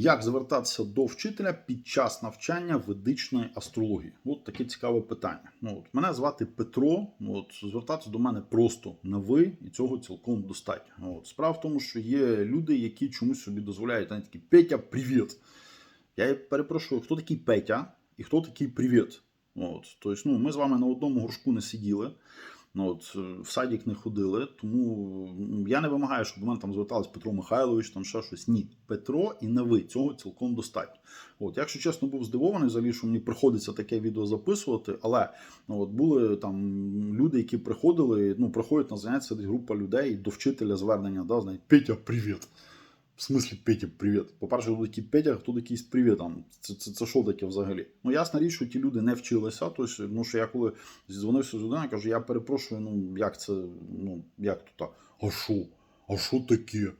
Як звертатися до вчителя під час навчання ведичної астрології? От таке цікаве питання. Ну, от, мене звати Петро. Ну, От, звертатися до мене просто на ви, і цього цілком достатньо. Ну, От, справа в тому, що є люди, які чомусь собі дозволяють вони такі Петя, привіт. Я перепрошую, хто такий Петя і хто такий привіт? От, тобто, ну, ми з вами на одному горшку не сиділи. Ну, от, е, в садик не ходили, тому я не вимагаю, щоб до мене там звертались Петро Михайлович, там ще щось. Ні, Петро і не ви, цього цілком достатньо. От, якщо чесно, був здивований взагалі, що мені приходиться таке відео записувати, але ну, от, були там люди, які приходили, ну, приходять на заняття, група людей до вчителя звернення, да, знають, Петя, привіт. В смислі, Петя, привіт. По-перше, хто такий Петя, хто такий з привітом. Це, це, це що таке взагалі? Ну, ясна річ, що ті люди не вчилися. Тобто, ну, що я коли зідзвонився з людиною, кажу, я перепрошую, ну як це, ну як то так? А що? А що таке?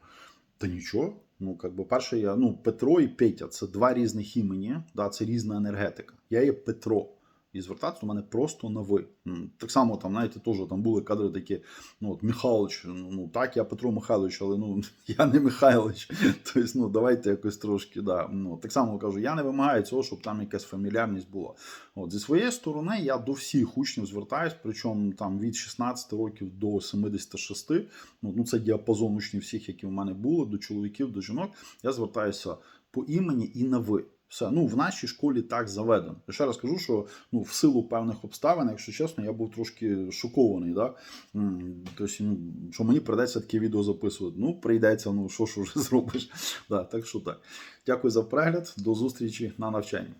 Та нічого. Ну, як би, перше, я, ну, Петро і Петя це два різних імені, да, це різна енергетика. Я є Петро. І звертатися до мене просто на ви. Так само там, знаєте, теж там були кадри такі, ну от Михайлович, ну так, я Петро Михайлович, але ну я не Михайлович. Тобто, ну давайте якось трошки, да. Ну, так само кажу, я не вимагаю цього, щоб там якась фамільярність була. От, зі своєї сторони, я до всіх учнів звертаюсь, причому там від 16 років до 76, ну, ну це діапазон учнів всіх, які в мене були, до чоловіків, до жінок. Я звертаюся по імені і на ви. Все, ну в нашій школі так заведено. Я ще раз кажу, що ну в силу певних обставин, якщо чесно, я був трошки шокований. Да? Тобто, ну, що мені прийдеться таке відео записувати. Ну, прийдеться, ну що ж уже зробиш. Да, так що так. Дякую за перегляд. До зустрічі на навчанні.